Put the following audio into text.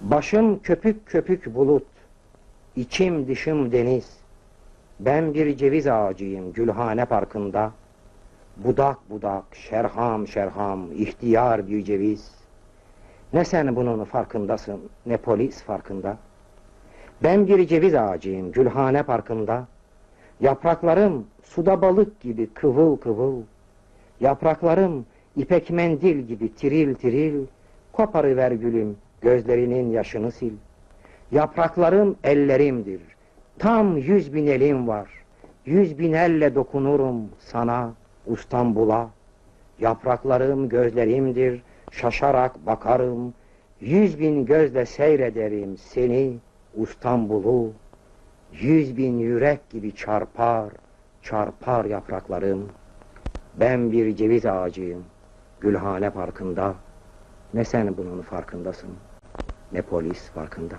Başım köpük köpük bulut, içim dışım deniz. Ben bir ceviz ağacıyım Gülhane Parkı'nda. Budak budak, şerham şerham, ihtiyar bir ceviz. Ne sen bunun farkındasın, ne polis farkında. Ben bir ceviz ağacıyım Gülhane Parkı'nda. Yapraklarım suda balık gibi kıvıl kıvıl. Yapraklarım ipek mendil gibi tiril tiril. Koparıver gülüm, gözlerinin yaşını sil. Yapraklarım ellerimdir. Tam yüz bin elim var. Yüz bin elle dokunurum sana, İstanbul'a. Yapraklarım gözlerimdir. Şaşarak bakarım. Yüz bin gözle seyrederim seni, İstanbul'u. Yüz bin yürek gibi çarpar, çarpar yapraklarım. Ben bir ceviz ağacıyım, Gülhane Parkı'nda. Ne sen bunun farkındasın, ne polis farkında.